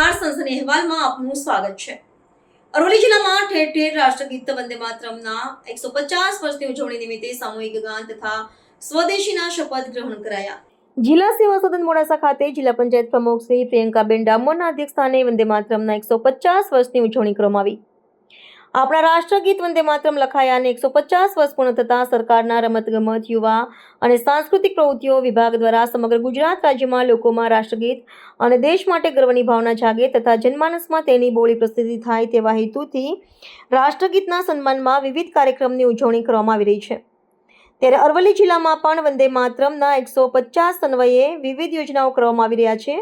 અગ્રણી અહેવાલમાં આપનું સ્વાગત છે. અરવલ્લી જિલ્લામાં ઠેર ઠેર રાષ્ટ્રગીત વંદે માતરમના એકસો પચાસ વર્ષની ઉજવણી નિમિત્તે સામૂહિક ગાન તથા સ્વદેશીના શપથ ગ્રહણ કરાયા. જિલ્લા સેવા સદન મોડાસા ખાતે જિલ્લા પંચાયત પ્રમુખ શ્રી પ્રિયંકાબેન ડામોરના અધ્યક્ષસ્થાને વંદે માતરમના એકસો પચાસ વર્ષની ઉજવણી કરવામાં આવી. આપણા રાષ્ટ્રગીત વંદે માતરમ લખાયા અને એકસો પચાસ વર્ષ પૂર્ણ થતાં સરકારના રમતગમત, યુવા અને સાંસ્કૃતિક પ્રવૃત્તિઓ વિભાગ દ્વારા સમગ્ર ગુજરાત રાજ્યમાં લોકોમાં રાષ્ટ્રગીત અને દેશ માટે ગર્વની ભાવના જાગે તથા જનમાનસમાં તેની બોળી પ્રસિદ્ધિ થાય તેવા હેતુથી રાષ્ટ્રગીતના સન્માનમાં વિવિધ કાર્યક્રમની ઉજવણી કરવામાં આવી રહી છે. ત્યારે અરવલ્લી જિલ્લામાં પણ વંદે માતરમના એકસો પચાસ અન્વયે વિવિધ યોજનાઓ કરવામાં આવી રહ્યા છે.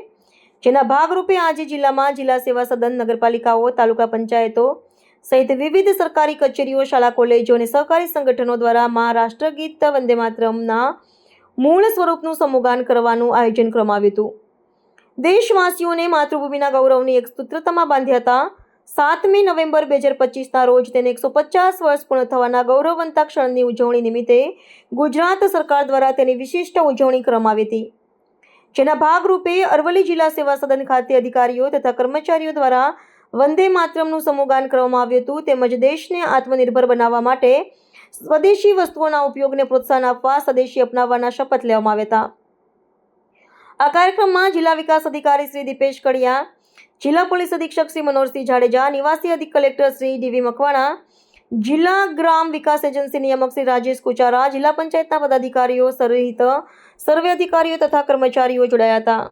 જેના ભાગરૂપે આજે જિલ્લામાં જિલ્લા સેવા સદન, નગરપાલિકાઓ, તાલુકા પંચાયતો સહિત વિવિધ સરકારી કચેરીઓ, શાળા, કોલેજો અને સહકારી સંગઠનો દ્વારા મા ગીત વંદે માતરમના મૂળ સ્વરૂપનું સમુગાન કરવાનું આયોજન કરવામાં આવ્યું હતું. દેશવાસીઓને માતૃભૂમિના ગૌરવની એક સૂત્રતામાં બાંધ્યા હતા. સાતમી નવેમ્બર બે હજાર પચીસના રોજ તેને એકસો પચાસ વર્ષ પૂર્ણ થવાના ગૌરવવંતા ક્ષણની ઉજવણી નિમિત્તે ગુજરાત સરકાર દ્વારા તેની વિશિષ્ટ ઉજવણી કરવામાં આવી હતી. જેના ભાગરૂપે અરવલ્લી જિલ્લા સેવા સદન ખાતે અધિકારીઓ તથા કર્મચારીઓ દ્વારા વંદે માતરમનું સમૂહગાન કરવામાં આવ્યું હતું. તેમજ દેશને આત્મનિર્ભર બનાવવા માટે સ્વદેશી વસ્તુઓના ઉપયોગને પ્રોત્સાહન આપવા સ્વદેશી અપનાવવાના શપથ લેવામાં આવ્યા હતા. આ કાર્યક્રમમાં જિલ્લા વિકાસ અધિકારી શ્રી દીપેશ કડિયા, જિલ્લા પોલીસ અધિક્ષક શ્રી મનોહરસિંહ જાડેજા, નિવાસી અધિક કલેક્ટર શ્રી ડીવી મકવાણા, જિલ્લા ગ્રામ વિકાસ એજન્સી નિયામક શ્રી રાજેશ કુચારા, જિલ્લા પંચાયતના પદાધિકારીઓ, સહિત સર્વે અધિકારીઓ તથા કર્મચારીઓ જોડાયા હતા.